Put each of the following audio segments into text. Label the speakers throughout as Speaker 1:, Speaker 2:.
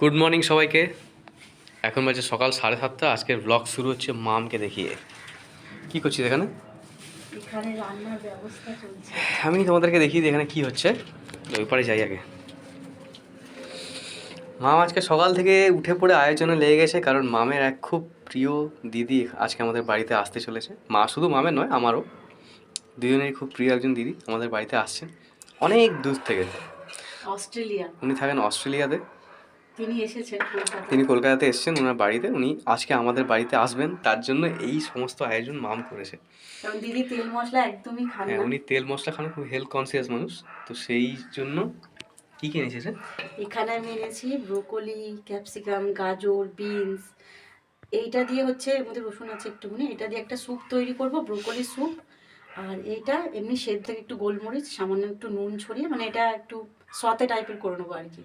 Speaker 1: Good morning সবাইকে। এখন বাজে সকাল সাড়ে সাতটা। আজকের ব্লগ শুরু হচ্ছে মামকে দেখিয়ে। কি করছিস এখানে? আমি তোমাদেরকে দেখি এখানে কি হচ্ছে? ওই পারে যাই আগে। মাম আজকে সকাল থেকে উঠে পড়ে আয়োজনে লেগে গেছে কারণ মামের এক খুব প্রিয় দিদি আজকে আমাদের বাড়িতে আসতে চলেছে। মা শুধু মামের নয় আমারও। দুজনেরই খুব প্রিয় একজন দিদি আমাদের বাড়িতে আসছেন। অনেক দূর থেকে।
Speaker 2: অস্ট্রেলিয়া।
Speaker 1: উনি থাকেন অস্ট্রেলিয়াতে।
Speaker 2: তিনি এসেছেন
Speaker 1: তিনি কলকাতাতে এসেছেন ওনার বাড়িতে। উনি আজকে আমাদের বাড়িতে আসবেন তার জন্য এই সমস্ত আয়োজন মাম করেছে।
Speaker 2: কারণ দিদি তেল মশলা একদমই খান
Speaker 1: হ্যাঁ
Speaker 2: না।
Speaker 1: উনি তেল মশলা খান খুব হেলথ কনসিয়াস মানুষ। তো সেই জন্য কি কি এনেছে
Speaker 2: এখানে আমি এনেছি ব্রোকলি ক্যাপসিকাম গাজর বিনস। এইটা দিয়ে হচ্ছে এর মধ্যে রসুন আছে একটুখানি এটা দিয়ে একটা স্যুপ তৈরি করব ব্রোকলি স্যুপ। আর এইটা এমনি সেদ্ধ থেকে একটু গোলমরিচ সামান্য একটু নুন ছড়িয়ে মানে এটা একটু সতে টাইপের করে নেব আর কি।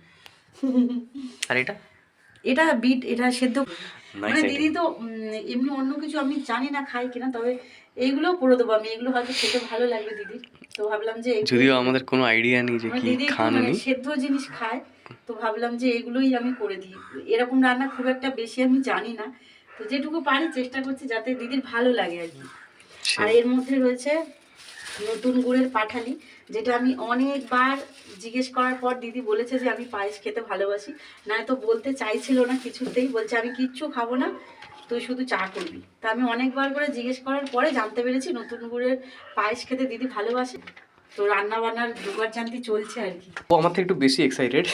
Speaker 1: আর এটা?
Speaker 2: এটা বিট এটা সেদ্ধ। মানে দিদি তো এমনি অন্য কিছু আমি জানি না খাই কিনা তবে এইগুলো করে দেবো আমি। এগুলো হয়তো খেতে ভালো লাগবে দিদির তো ভাবলাম যে
Speaker 1: যদিও আমাদের কোনো আইডিয়া নেই যে কি
Speaker 2: দিদি
Speaker 1: খান
Speaker 2: মানে
Speaker 1: উনি।
Speaker 2: সেদ্ধ জিনিস খায় তো ভাবলাম যে এগুলোই আমি করে দিই। এরকম রান্না খুব একটা বেশি আমি জানি না। তো যেটুকু পারি চেষ্টা করছি যাতে দিদির ভালো লাগে আর কি। আর এর মধ্যে রয়েছে নতুন গুড়ের পাঠালি, যেটা আমি অনেকবার জিজ্ঞেস করার পর দিদি বলেছে যে আমি পায়েস খেতে ভালোবাসি। না তো বলতে চাইছিল না কিছুতেই, বলছে আমি কিচ্ছু খাব না, তুই শুধু চা করবি। তা আমি অনেকবার করে জিজ্ঞেস করার পরে জানতে পেরেছি নতুন গুড়ের পায়েস খেতে দিদি ভালোবাসে। তো রান্না বান্নার জোগাড় জানতি চলছে আর কি।
Speaker 1: ও আমার থেকে একটু বেশি এক্সাইটেড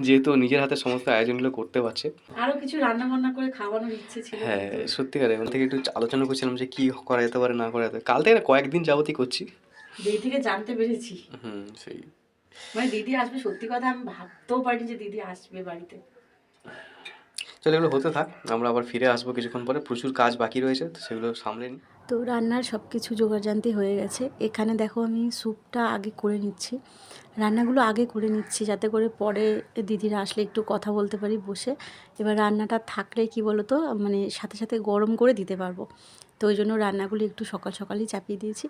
Speaker 1: যেহেতু নিজের হাতে সমস্ত আয়োজনগুলো করতে পারছে।
Speaker 2: আরও কিছু রান্না বান্না করে খাওয়ানোর ইচ্ছে ছিল।
Speaker 1: হ্যাঁ সত্যিকারে ওর থেকে একটু আলোচনা করছিলাম যে কি করা যেতে পারে না করা যেতে কাল থেকে কয়েকদিন যাবতই করছি।
Speaker 2: দিদি থেকে জানতে পেরেছি।
Speaker 1: হুম সেই।
Speaker 2: মানে দিদি আসবে সত্যি কথা আমি ভাবতেও পারিনি যে দিদি আসবে বাড়িতে।
Speaker 1: চলো এগুলো হতে থাক আমরা আবার ফিরে আসব কিছুক্ষণ পরে। প্রচুর কাজ বাকি রয়েছে তো সেগুলো সামলে নিই।
Speaker 2: তো রান্নার সব কিছু জোগাড়জান্তি হয়ে গেছে। এখানে দেখো আমি স্যুপটা আগে করে নিচ্ছি। রান্নাগুলো আগে করে নিচ্ছি যাতে করে পরে দিদিরা আসলে একটু কথা বলতে পারি বসে। এবার রান্নাটা থাকলে কি বলো তো মানে সাথে সাথে গরম করে দিতে পারব। তো ওই জন্য রান্নাগুলো একটু সকাল সকালই চাপিয়ে দিয়েছি।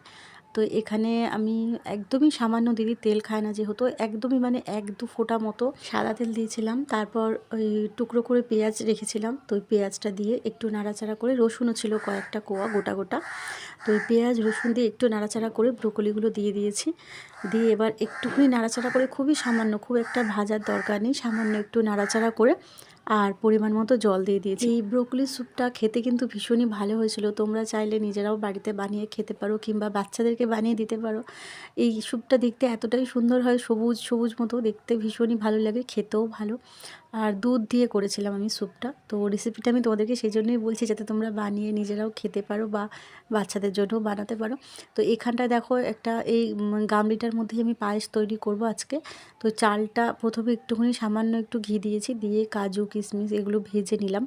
Speaker 2: তো এখানে আমি একদমই সামান্য দিদি তেল খায় না যেহেতু একদমই মানে এক দু ফোঁটা মতো সাদা তেল দিয়েছিলাম। তারপর ওই টুকরো করে পেঁয়াজ রেখেছিলাম। তো ওই পেঁয়াজটা দিয়ে একটু নাড়াচাড়া করে রসুনও ছিল কয়েকটা কোয়া গোটা গোটা। তো ওই পেঁয়াজ, রসুন দিয়ে একটু নাড়াচাড়া করে ব্রোকলিগুলো দিয়ে দিয়েছি। দিয়ে এবার একটুখানি নাড়াচাড়া করে খুবই সামান্য, খুব একটা ভাজার দরকার নেই। সামান্য একটু নাড়াচাড়া করে আর পরিমাণ মতো জল দিয়ে দিয়েছি। এই ব্রোকলি স্যুপটা খেতে কিন্তু ভীষণই ভালো হয়েছিল। তোমরা চাইলে নিজেরাও বাড়িতে বানিয়ে খেতে পারো কিংবা বাচ্চাদেরকে বানিয়ে দিতে পারো। এই স্যুপটা দেখতে এতটাই সুন্দর হয়, সবুজ সবুজ মতো। দেখতে ভীষণই ভালো লাগে, খেতেও ভালো। আর দুধ দিয়ে করেছিলাম আমি স্যুপটা। তো রেসিপিটা আমি তোমাদেরকে সেই জন্যই বলছি যাতে তোমরা বানিয়ে নিজেরাও খেতে পারো বা বাচ্চাদের জন্যও বানাতে পারো। তো এখানটায় দেখো একটা এই গামলিটার মধ্যেই আমি পায়েস তৈরি করব আজকে। তো চালটা প্রথমে একটুখানি সামান্য একটু ঘি দিয়েছি, দিয়ে কাজু, কিশমিশ এগুলো ভেজে নিলাম।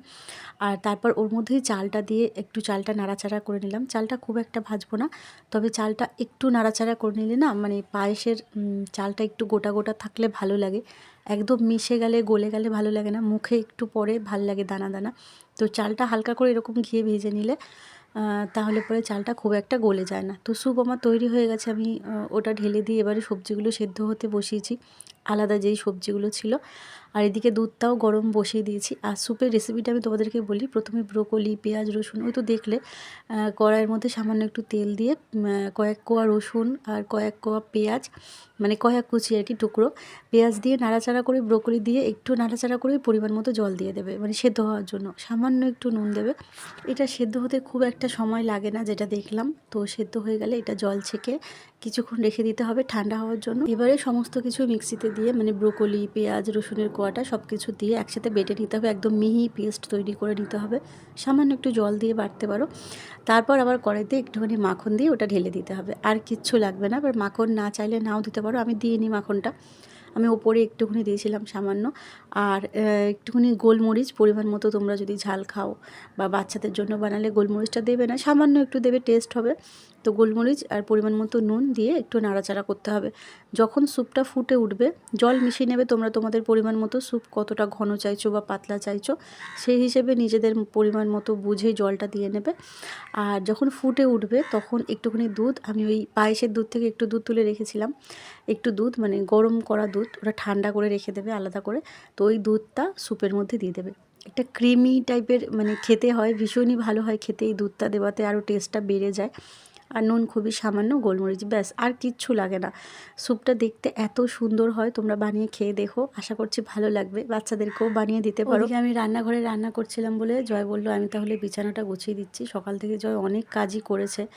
Speaker 2: আর তারপর ওর মধ্যেই চালটা দিয়ে একটু চালটা নাড়াচাড়া করে নিলাম। চালটা খুব একটা ভাজবো না, তবে চালটা একটু নাড়াচাড়া করে নিলে না মানে পায়েসের চালটা একটু গোটা গোটা থাকলে ভালো লাগে। একদম মিশে গেলে, গলে গেলে ভালো লাগে না। মুখে একটু পরে ভালো লাগে দানা দানা। তো চালটা হালকা করে এরকম ঘিয়ে ভেজে নিলে তাহলে পরে চালটা খুব একটা গলে যায় না। তো স্যুপ আমার তৈরি হয়ে গেছে। আমি ওটা ঢেলে দিয়ে এবারে সবজিগুলো সেদ্ধ হতে বসিয়েছি। আলাদা যেই সবজিগুলো ছিল। আর এদিকে দুধটাও গরম বসিয়ে দিয়েছি। আর স্যুপের রেসিপিটা আমি তোমাদেরকে বলি, প্রথমে ব্রোকলি পেঁয়াজ, রসুন, ওই তো দেখলে কড়াইয়ের মধ্যে সামান্য একটু তেল দিয়ে কয়েক কোয়া রসুন আর কয়েক কোয়া পেঁয়াজ মানে কয়েক কুচি আর কি টুকরো পেঁয়াজ দিয়ে নাড়াচাড়া করে ব্রোকলি দিয়ে একটু নাড়াচাড়া করে পরিমাণ মতো জল দিয়ে দেবে মানে সেদ্ধ হওয়ার জন্য। সামান্য একটু নুন দেবে। এটা সেদ্ধ হতে খুব একটা সময় লাগে না, যেটা দেখলাম। তো সেদ্ধ হয়ে গেলে এটা জল ছেঁকে কিছুক্ষণ রেখে দিতে হবে ঠান্ডা হওয়ার জন্য। এবারে সমস্ত কিছু মিক্সিতে দিয়ে মানে ব্রোকলি, পেঁয়াজ, রসুনের কোয়াটা সব কিছু দিয়ে একসাথে বেটে নিতে হবে। একদম মিহি পেস্ট তৈরি করে নিতে হবে। সামান্য একটু জল দিয়ে বাটতে পারো। তারপর আবার কড়াইতে একটুখানি মাখন দিয়ে ওটা ঢেলে দিতে হবে। আর কিচ্ছু লাগবে না। এবার মাখন না চাইলে নাও দিতে পারো। আমি দিয়ে নিই মাখনটা। আমি ওপরে একটুখানি দিয়েছিলাম সামান্য। আর একটুখানি গোলমরিচ পরিমাণ মতো তোমরা যদি ঝাল খাও বা বাচ্চাদের জন্য বানালে গোলমরিচটা দেবে না, সামান্য একটু দেবে টেস্ট হবে। তো গোলমরিচ আর পরিমাণ মতো নুন দিয়ে একটু নাড়াচাড়া করতে হবে। যখন স্যুপটা ফুটে উঠবে, জল মিশিয়ে নেবে, তোমরা তোমাদের পরিমাণ মতো স্যুপ কতটা ঘন চাইছো বা পাতলা চাইছো, সেই হিসেবে নিজেদের পরিমাণ মতো বুঝে জলটা দিয়ে নেবে। আর যখন ফুটে উঠবে, তখন একটুখানি দুধ, আমি ওই পায়েসের দুধ থেকে একটু দুধ তুলে রেখেছিলাম। একটু দুধ মানে গরম করা দুধ, ওটা ঠান্ডা করে রেখে দেবে আলাদা করে। তো ওই দুধটা স্যুপের মধ্যে দিয়ে দেবে। একটা ক্রিমি টাইপের মানে খেতে হয়, ভীষণই ভালো হয় খেতে। এই দুধটা দেওয়াতে আরও টেস্টটা বেড়ে যায়। আর নুন খুবই সামান্য গোলমরিচ, ব্যাস, আর কিচ্ছু লাগে না। স্যুপটা দেখতে এত সুন্দর হয়, তোমরা বানিয়ে খেয়ে দেখো। আশা করছি ভালো লাগবে। বাচ্চাদেরকেও বানিয়ে দিতে পারো। আমি রান্নাঘরে রান্না করছিলাম বলে জয় বলল, আমি তাহলে বিছানাটা গুছিয়ে দিচ্ছি। সকাল থেকে জয় অনেক কাজই করেছে।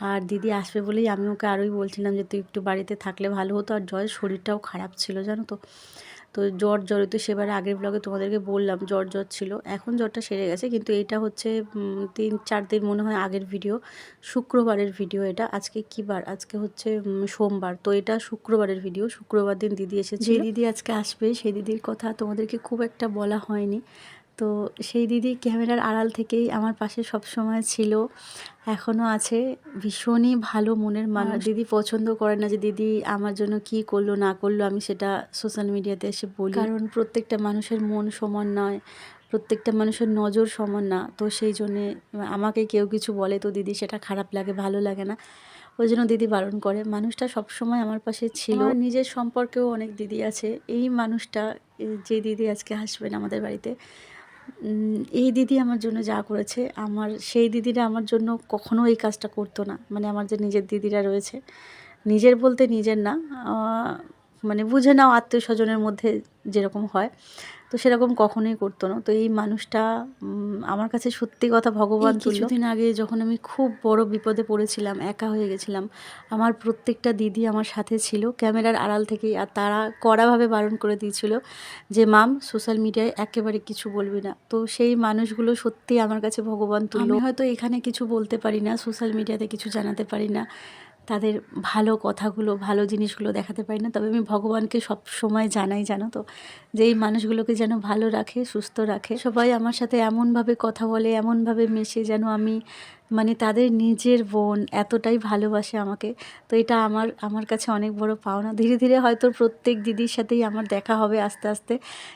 Speaker 2: আর দিদি আসবে বলেই আমি ওকে আরোই বলছিলাম যে, তুই একটু বাড়িতে থাকলে ভালো হতো। আর জয়ের শরীরটাও খারাপ ছিল, জানো তো। তো জ্বর জ্বরে, তো সেবারে আগের ব্লগে তোমাদেরকে বললাম, জ্বর জ্বর ছিল। এখন জ্বরটা সেরে গেছে, কিন্তু এটা হচ্ছে তিন, চার দিন মনে হয় আগের ভিডিও শুক্রবারের ভিডিও এটা। আজকে কি বার? আজকে হচ্ছে সোমবার। তো এটা শুক্রবারের ভিডিও শুক্রবার দিন দিদি এসেছে যে দিদি আজকে আসবে, সেই দিদির কথা তোমাদেরকে খুব একটা বলা হয়নি। তো সেই দিদি ক্যামেরার আড়াল থেকেই আমার পাশে সব সময় ছিল এখনও আছে। ভীষণই ভালো মনের মানুষ। দিদি পছন্দ করে না যে দিদি আমার জন্য কি করল না করল আমি সেটা সোশ্যাল মিডিয়াতে এসে বলি। কারণ প্রত্যেকটা মানুষের মন সমান নয় প্রত্যেকটা মানুষের নজর সমান না। তো সেই জন্যে আমাকে কেউ কিছু বলে তো দিদি সেটা খারাপ লাগে ভালো লাগে না। ওই জন্য দিদি বারণ করে। মানুষটা সবসময় আমার পাশে ছিল। নিজের সম্পর্কেও অনেক দিদি আছে। এই মানুষটা যে দিদি আজকে আসবেন আমাদের বাড়িতে এই দিদি আমার জন্য যা করেছে, আমার সেই দিদিরা আমার জন্য কখনো এই কাজটা করতো না। মানে আমার যে নিজের দিদিরা রয়েছে, নিজের বলতে নিজের না মানে বুঝে নাও আত্মীয় স্বজনের মধ্যে যেরকম হয়। তো সেরকম কখনোই করতো না। তো এই মানুষটা আমার কাছে সত্যি কথা ভগবান কিছুদিন আগে যখন আমি খুব বড় বিপদে পড়েছিলাম একা হয়ে গেছিলাম আমার প্রত্যেকটা দিদি আমার সাথে ছিল। ক্যামেরার আড়াল থেকেই আর তারা কড়াভাবে বারণ করে দিয়েছিল যে মাম সোশ্যাল মিডিয়ায় একেবারে কিছু বলবি না। তো সেই মানুষগুলো সত্যি আমার কাছে ভগবান আমি হয়তো এখানে কিছু বলতে পারি না সোশ্যাল মিডিয়াতে কিছু জানাতে পারি না। তাদের ভালো কথাগুলো, ভালো জিনিসগুলো দেখাতে পারি না। তবে আমি ভগবানকে সব সময় জানাই, জানো তো? যে এই মানুষগুলোকে যেন ভালো রাখে, সুস্থ রাখে। সবাই আমার সাথে এমনভাবে কথা বলে, এমনভাবে মেশে যেন আমি মানে তাদের নিজের বোন এতটাই ভালোবাসে আমাকে। তো এটা আমার আমার কাছে অনেক বড় পাওনা। ধীরে ধীরে হয়তো প্রত্যেক দিদির সাথেই আমার দেখা হবে আস্তে আস্তে।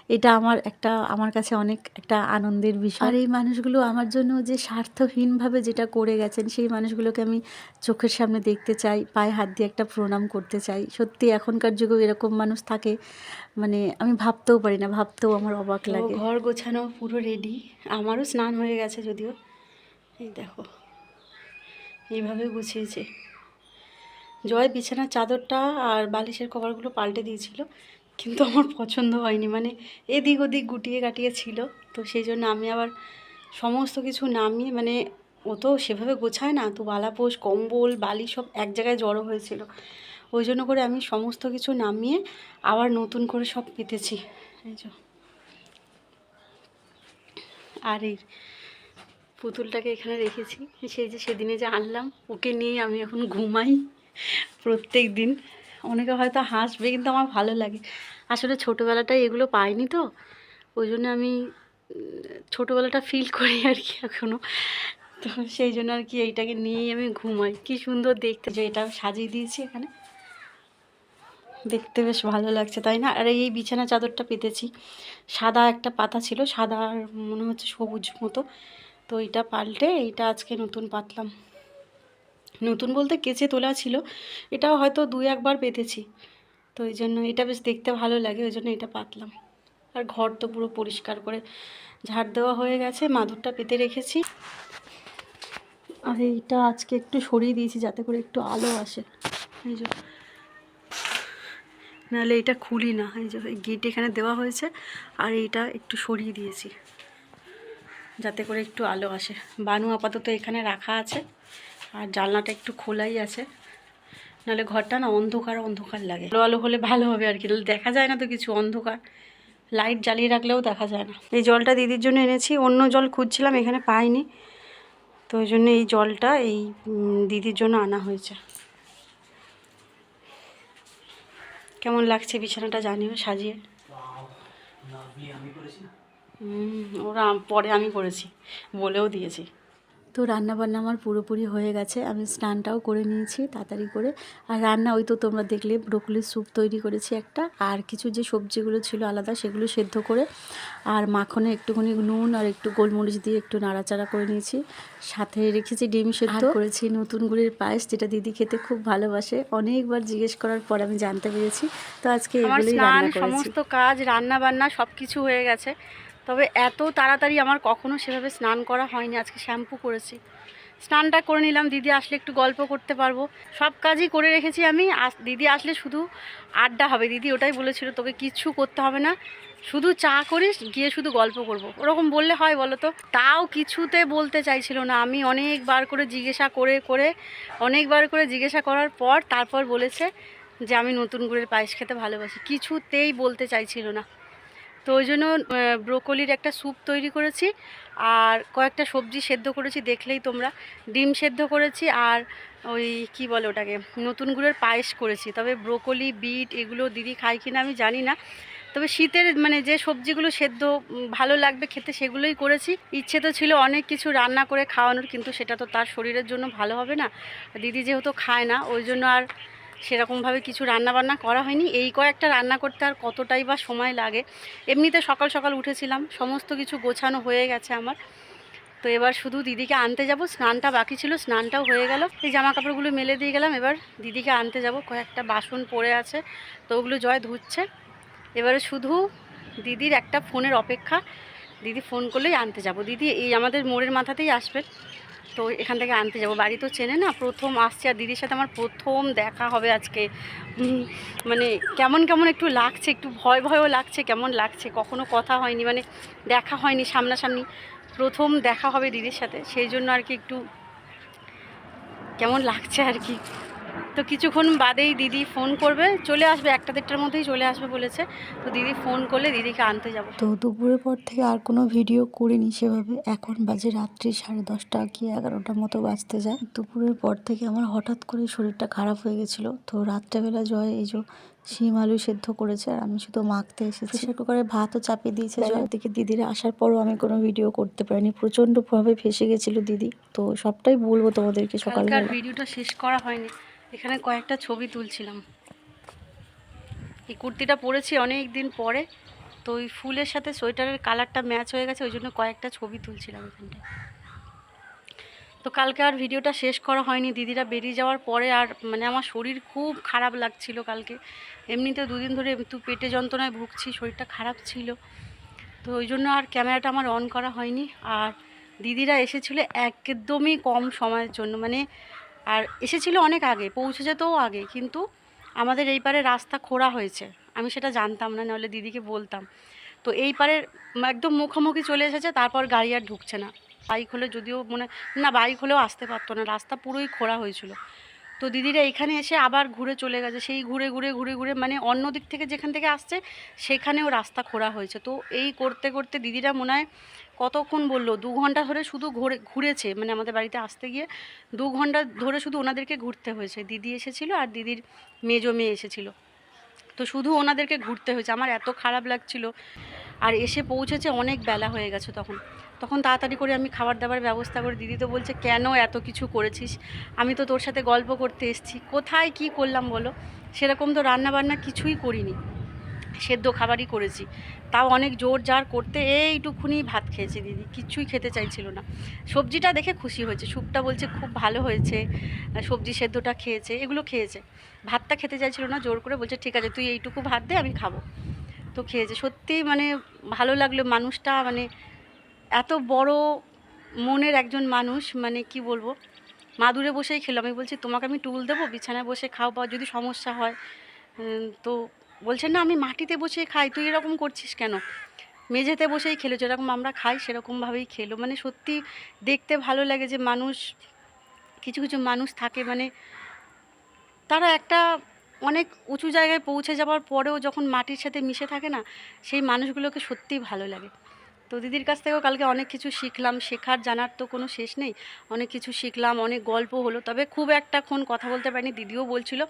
Speaker 2: এটা আমার একটা আমার কাছে অনেক একটা আনন্দের বিষয়। আর এই মানুষগুলো আমার জন্য যে স্বার্থহীনভাবে যেটা করে গেছেন সেই মানুষগুলোকে আমি চোখের সামনে দেখতে চাই পায়ে হাত দিয়ে একটা প্রণাম করতে চাই। সত্যি এখনকার যুগেও এরকম মানুষ থাকে মানে আমি ভাবতেও পারি না ভাবতেও আমার অবাক লাগে। ঘর গোছানো পুরো রেডি আমারও স্নান হয়ে গেছে যদিও। এই দেখো, এইভাবে গুছিয়েছে জয় বিছানার চাদরটা আর বালিশের কভারগুলো পাল্টে দিয়েছিল, কিন্তু আমার পছন্দ হয়নি। মানে এদিক ওদিক গুটিয়ে কাটিয়ে ছিল, তো সেই জন্য আমি আবার সমস্ত কিছু নামিয়ে মানে ও তো সেভাবে গোছায় না, তো বালাপোষ কম্বল, বালি সব এক জায়গায় জড়ো হয়েছিল। ওই জন্য করে আমি সমস্ত কিছু নামিয়ে আবার নতুন করে সব পেতেছি। এই আর এই পুতুলটাকে এখানে রেখেছি। সেই যে সেদিনে যে আনলাম, ওকে নিয়ে আমি এখন ঘুমাই প্রত্যেক দিন। অনেকে হয়তো হাসবে, কিন্তু আমার ভালো লাগে। আসলে ছোটোবেলাটায় এগুলো পাইনি তো, ওই জন্য আমি ছোটোবেলাটা ফিল করি আর কি এখনও তো সেই জন্য আর কি এইটাকে নিয়েই আমি ঘুমাই। কি সুন্দর দেখতে যে এটা সাজিয়ে দিয়েছি এখানে। দেখতে বেশ ভালো লাগছে, তাই না? আর এই বিছানা চাদরটা পেতেছি। সাদা একটা পাতা ছিল, সাদা মনে হচ্ছে সবুজ মতো। তো এটা পাল্টে এইটা আজকে নতুন পাতলাম। নতুন বলতে কেচে তোলা ছিল, এটাও হয়তো দুই একবার পেতেছি। তো এই জন্য এটা বেশ দেখতে ভালো লাগে, ওই জন্য এটা পাতলাম। আর ঘর তো পুরো পরিষ্কার করে ঝাড় দেওয়া হয়ে গেছে, মাদুরটা পেতে রেখেছি। আর এইটা আজকে একটু সরিয়ে দিয়েছি যাতে করে একটু আলো আসে। এই যে, নাহলে এটা খুলি না। এই যে গেট এখানে দেওয়া হয়েছে, আর এইটা একটু সরিয়ে দিয়েছি। যাতে করে একটু আলো আসে। বানু আপাতত এখানে রাখা আছে। আর জানলাটা একটু খোলাই আছে। নাহলে ঘরটা না অন্ধকার অন্ধকার লাগে। আলো আলো হলে ভালো হবে আর কি। দেখা যায় না তো কিছু অন্ধকার। লাইট জ্বালিয়ে রাখলেও দেখা যায় না। এই জলটা দিদির জন্য এনেছি। অন্য জল খুঁজছিলাম, এখানে পাইনি। তো ওই জন্য এই জলটা এই দিদির জন্য আনা হয়েছে। কেমন লাগছে বিছানাটা জানিও, সাজিয়ে। ওরা পরে আমি করেছি বলেও দিয়েছি। তো রান্না বান্না আমার পুরোপুরি হয়ে গেছে আমি স্নানটাও করে নিয়েছি তাড়াতাড়ি করে। আর রান্না ওই তো তোমরা দেখলে ব্রোকলির স্যুপ তৈরি করেছি একটা আর কিছু যে সবজিগুলো ছিল আলাদা সেগুলো সেদ্ধ করে আর মাখনে একটুখানি নুন আর একটু গোলমরিচ দিয়ে একটু নাড়াচাড়া করে নিয়েছি। সাথে রেখেছি ডিম সেদ্ধ। করেছি নতুন গুড়ের পায়েস যেটা দিদি খেতে খুব ভালোবাসে। অনেকবার জিজ্ঞেস করার পর আমি জানতে পেরেছি। তো আজকে এগুলোই রান্না করেছি।
Speaker 3: সমস্ত কাজ রান্না বান্না সব কিছু হয়ে গেছে। তবে এত তাড়াতাড়ি আমার কখনো সেভাবে স্নান করা হয়নি, আজকে শ্যাম্পু করেছি। স্নানটা করে নিলাম, দিদি আসলে একটু গল্প করতে পারব। সব কাজই করে রেখেছি আমি দিদি আসলে শুধু আড্ডা হবে, দিদি ওটাই বলেছিল, তোকে কিচ্ছু করতে হবে না, শুধু চা করিস, গিয়ে শুধু গল্প করব। ওরকম বললে হয় বলো তো? তাও কিছুতে বলতে চাইছিল না, আমি অনেকবার করে জিজ্ঞাসা করে করে, অনেকবার করে জিজ্ঞাসা করার পর তারপর বলেছে যে, আমি নতুন গুড়ের পায়েস খেতে ভালোবাসি। কিছুতেই বলতে চাইছিল না। তো ওই জন্য ব্রোকলির একটা স্যুপ তৈরি করেছি আর কয়েকটা সবজি সেদ্ধ করেছি, দেখলেই তোমরা। ডিম সেদ্ধ করেছি আর ওই কি বলে ওটাকে, নতুন গুড়ের পায়েস করেছি। তবে ব্রোকলি, বিট এগুলো দিদি খায় কিনা আমি জানি না। তবে শীতের মানে যে সবজিগুলো সেদ্ধ ভালো লাগবে খেতে সেগুলোই করেছি। ইচ্ছে তো ছিল অনেক কিছু রান্না করে খাওয়ানোর, কিন্তু সেটা তো তার শরীরের জন্য ভালো হবে না। দিদি যেহেতু খায় না, ওই জন্য আর সেরকমভাবে কিছু রান্না বান্না করা হয়নি। এই কয়েকটা রান্না করতে আর কতটাই বা সময় লাগে, এমনিতে সকাল সকাল উঠেছিলাম, সমস্ত কিছু গোছানো হয়ে গেছে আমার। তো এবার শুধু দিদিকে আনতে যাব, স্নানটা বাকি ছিল, স্নানটাও হয়ে গেল। এই জামা কাপড়গুলো মেলে দিয়ে গেলাম, এবার দিদিকে আনতে যাব, কয়েকটা বাসন পড়ে আছে, তো ওগুলো জয় ধুচ্ছে। এবারে শুধু দিদির একটা ফোনের অপেক্ষা, দিদি ফোন করলেই আনতে যাব। দিদি এই আমাদের মোড়ের মাথাতেই আসবেন। তো এখান থেকে আনতে যাব। বাড়ি তো চেনে না, প্রথম আসছে আর দিদির সাথে আমার প্রথম দেখা হবে আজকে। মানে কেমন কেমন একটু লাগছে, একটু ভয় ভয়ও লাগছে, কেমন লাগছে? কখনো কথা হয়নি মানে দেখা হয়নি সামনাসামনি। প্রথম দেখা হবে দিদির সাথে, সেই জন্য আর কি একটু কেমন লাগছে আর কি? তো কিছুক্ষণ বাদেই দিদি ফোন করবে। চলে আসবে একটা দেড়টার মধ্যেই চলে আসবে বলেছে। তো দিদি ফোন করলে দিদিকে আনতে যাব।
Speaker 2: তো দুপুরের পর থেকে আর কোনো ভিডিও করিনি সেভাবে। এখন বাজে রাত্রি সাড়ে দশটা কি এগারোটার মতো বাজতে যায়। দুপুরের পর থেকে আমার হঠাৎ করে শরীরটা খারাপ হয়ে গেছিল। তো রাত্রেবেলা জয় এই যে শিম আলু সেদ্ধ করেছে আর আমি শুধু মাখতে এসেছি। প্রেশার কুকারে ভাতও চাপিয়ে দিয়েছে জয়। দিকে দিদিরা আসার পরও আমি কোনো ভিডিও করতে পারিনি। প্রচণ্ডভাবে ফেসে গেছিল দিদি। তো সবটাই বলব তোমাদেরকে সকালবেলা।
Speaker 3: ভিডিওটা শেষ করা হয়নি। এখানে কয়েকটা ছবি তুলছিলাম। এই কুর্তিটা পরেছি অনেক দিন পরে, তো ওই ফুলের সাথে সোয়েটারের কালারটা ম্যাচ হয়ে গেছে, ওই জন্য কয়েকটা ছবি তুলছিলাম এখানটায়। তো কালকে আর ভিডিওটা শেষ করা হয়নি, দিদিরা বেরিয়ে যাওয়ার পরে আর মানে আমার শরীর খুব খারাপ লাগছিল কালকে। এমনিতে দুদিন ধরে একটু পেটে যন্ত্রণায় ভুগছি, শরীরটা খারাপ ছিল। তো ওই জন্য আর ক্যামেরাটা আমার অন করা হয়নি। আর দিদিরা এসেছিল একদমই কম সময়ের জন্য মানে আর এসেছিল অনেক আগে, পৌঁছে যেতেও আগে, কিন্তু আমাদের এই পারে রাস্তা খোঁড়া হয়েছে। আমি সেটা জানতাম না, নাহলে দিদিকে বলতাম। তো এই পারে একদম মুখোমুখি চলে এসেছে, তারপর গাড়ি আর ঢুকছে না। বাইক হলে যদিও মনে, না, বাইক হলেও আসতে পারতো না, রাস্তা পুরোই খোঁড়া হয়েছিল। তো দিদিরা এখানে এসে আবার ঘুরে চলে গেছে, সেই ঘুরে ঘুরে ঘুরে ঘুরে মানে অন্য দিক থেকে যেখান থেকে আসছে, সেখানেও রাস্তা খোঁড়া হয়েছে। তো এই করতে করতে দিদিরা মনে হয় কতক্ষণ বলল? দু ঘণ্টা ধরে শুধু ঘুরে, ঘুরেছে মানে আমাদের বাড়িতে আসতে গিয়ে দু ঘণ্টা ধরে শুধু ওনাদেরকে ঘুরতে হয়েছে। দিদি এসেছিল আর দিদির মেজো মেয়ে এসেছিল। তো শুধু ওনাদেরকে ঘুরতে হয়েছে। আমার এত খারাপ লাগছিল। আর এসে পৌঁছেছে, অনেক বেলা হয়ে গেছে তখন। তখন তাড়াতাড়ি করে আমি খাবার দাবার ব্যবস্থা করে দিদি তো বলছে, কেন এত কিছু করেছিস? আমি তো তোর সাথে গল্প করতে এসেছি। কোথায় কি করলাম বলো? সেরকম তো রান্না বান্না কিছুই করিনি। সেদ্ধ খাবারই করেছি। তাও অনেক জোর জার করতে এইটুকুনি ভাত খেয়েছে দিদি কিচ্ছুই খেতে চাইছিল না। সবজিটা দেখে খুশি হয়েছে, স্যুপটা বলছে খুব ভালো হয়েছে, সবজি সেদ্ধটা খেয়েছে, এগুলো খেয়েছে। ভাতটা খেতে চাইছিল না, জোর করে বলছে, ঠিক আছে, তুই এইটুকু ভাত দে, আমি খাব। তো খেয়েছে। সত্যি মানে ভালো লাগল মানুষটা মানে এত বড় মনের একজন মানুষ মানে কি বলব, মাদুরে বসেই খেলো। আমি বলছি, তোমাকে আমি টুল দেবো? বিছানায় বসে খাও বা যদি সমস্যা হয়। তো বলছে না, আমি মাটিতে বসে খাই, তুই এরকম করছিস কেন? মেঝেতে বসেই খেলো, যেরকম আমরা খাই, সেরকমভাবেই খেলো। মানে সত্যি দেখতে ভালো লাগে যে মানুষ, কিছু কিছু মানুষ থাকে মানে তারা একটা অনেক উঁচু জায়গায় পৌঁছে যাওয়ার পরেও যখন মাটির সাথে মিশে থাকে না, সেই মানুষগুলোকে সত্যিই ভালো লাগে। তো দিদির কাছ থেকেও কালকে অনেক কিছু শিখলাম, শেখার জানার তো কোনো শেষ নেই। অনেক কিছু শিখলাম, অনেক গল্প হলো। তবে খুব একটা ক্ষণ কথা বলতে পারিনি, দিদিও বলছিল।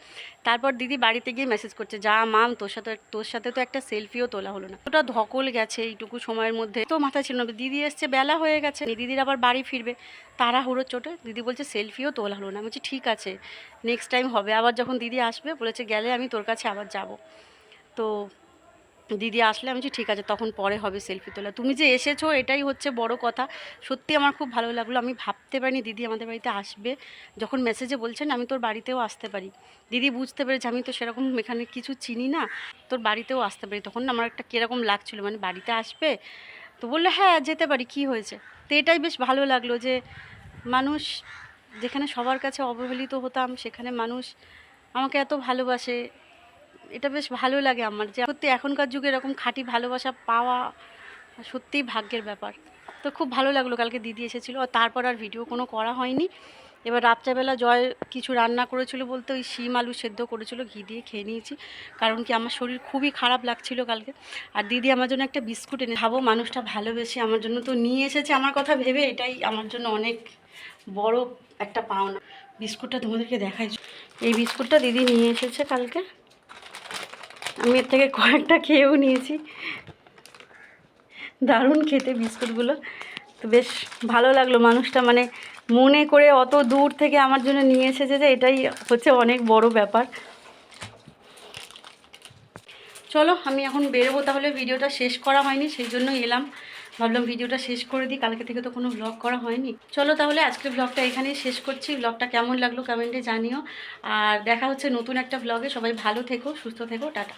Speaker 3: তারপর দিদি বাড়িতে গিয়ে মেসেজ করছে, যা মাম, তোর সাথে তোর সাথে তো একটা সেলফিও তোলা হলো না। ওটা ধকল গেছে এইটুকু সময়ের মধ্যে। তো মাথা ছিল না দিদি এসছে, বেলা হয়ে গেছে। দিদির আবার বাড়ি ফিরবে। তাড়াহুড়োর চোটে দিদি বলছে সেলফিও তোলা হলো না। বলছি, ঠিক আছে নেক্সট টাইম হবে। আবার যখন দিদি আসবে, বলেছে, গেলে আমি তোর কাছে আবার যাব। তো দিদি আসলে আমি ঠিক আছে, তখন পরে হবে সেলফি তোলা। তুমি যে এসেছ, এটাই হচ্ছে বড় কথা। সত্যি আমার খুব ভালো লাগল। আমি ভাবতে পারিনি দিদি আমাদের বাড়িতে আসবে। যখন মেসেজে বলছেন, আমি তোর বাড়িতেও আসতে পারি। দিদি বুঝতে পেরেছে, আমি তো সেরকম এখানে কিছু চিনি না। তোর বাড়িতেও আসতে পারি। তখন আমার একটা কীরকম লাগছিল মানে বাড়িতে আসবে? তো বলল হ্যাঁ যেতে পারি, কি হয়েছে? তো এটাই বেশ ভালো লাগল যে মানুষ, যেখানে সবার কাছে অবহেলিত হতাম, সেখানে মানুষ আমাকে এত ভালোবাসে। এটা বেশ ভালো লাগে আমার যে সত্যি এখনকার যুগে এরকম খাঁটি ভালোবাসা পাওয়া সত্যিই ভাগ্যের ব্যাপার। তো খুব ভালো লাগল কালকে দিদি এসেছিল। আর তারপর আর ভিডিও কোনো করা হয়নি। এবার রাত্রেবেলা জয় কিছু রান্না করেছিল বলতে ওই শিম আলু সেদ্ধ করেছিল, ঘি দিয়ে খেয়ে নিয়েছি। কারণ কি আমার শরীর খুবই খারাপ লাগছিল কালকে। আর দিদি আমার জন্য একটা বিস্কুট এনে ভাবো মানুষটা ভালোবেসে আমার জন্য তো নিয়ে এসেছে। আমার কথা ভেবে এটাই আমার জন্য অনেক বড় একটা পাওনা। বিস্কুটটা তোমাদেরকে দেখাই। এই বিস্কুটটা দিদি নিয়ে এসেছে কালকে। আমি এর থেকে কয়েকটা খেয়েও নিয়েছি। দারুণ খেতে বিস্কুটগুলো। তো বেশ ভালো লাগল মানুষটা। মানে মনে করে অত দূর থেকে আমার জন্য নিয়ে এসেছে যে এটাই হচ্ছে অনেক বড় ব্যাপার। চলো, আমি এখন বেরোবো। তাহলে ভিডিওটা শেষ করা হয়নি, সেই জন্য এলাম। ভাবলাম ভিডিওটা শেষ করে দিই, কালকে থেকে তো কোনো ব্লগ করা হয়নি। চলো তাহলে আজকের ব্লগটা এখানেই শেষ করছি। ব্লগটা কেমন লাগল কমেন্টে জানিও। আর দেখা হচ্ছে নতুন একটা ব্লগে সবাই ভালো থেকো, সুস্থ থেকো, টাটা।